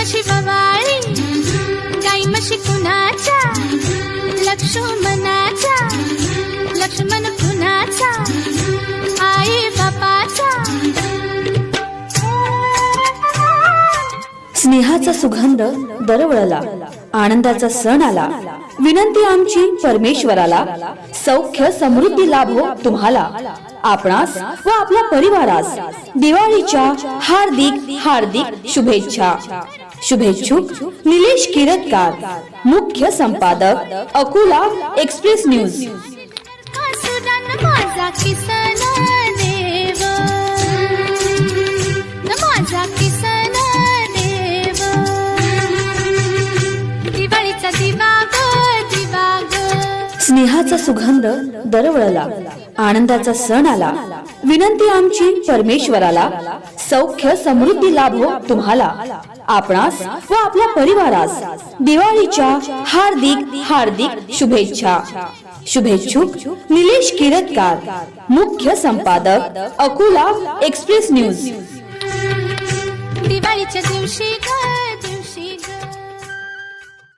म्हशी बवाळी गाई म्हशी कुणाचा लक्ष्मणाचा लक्ष्मण कुणाचा आई बापाचा. स्नेहाचा सुगंध दरवळला आनंदाचा सण आला. विनंती आमची परमेश्वराला. सौख्य समृद्धी लाभो हो तुम्हाला. आपणास व आपल्या परिवारास दिवाळीच्या हार्दिक हार्दिक शुभेच्छा. शुभेच्छुक निलेश किरतकार मुख्य संपादक अकोला एक्सप्रेस न्यूज. स्नेहाचा सुगंध दरवळला आनंदाचा सण आला. विनंती आमची परमेश्वराला. सौख्य समृद्धी लाभो हो तुम्हाला. आपणास व आपल्या परिवारास दिवाळीच्या हार्दिक हार्दिक शुभेच्छा. शुभेच्छुक निलेश किरतकार मुख्य संपादक अकोला एक्सप्रेस न्यूज. दिवाळीच्या दिवशी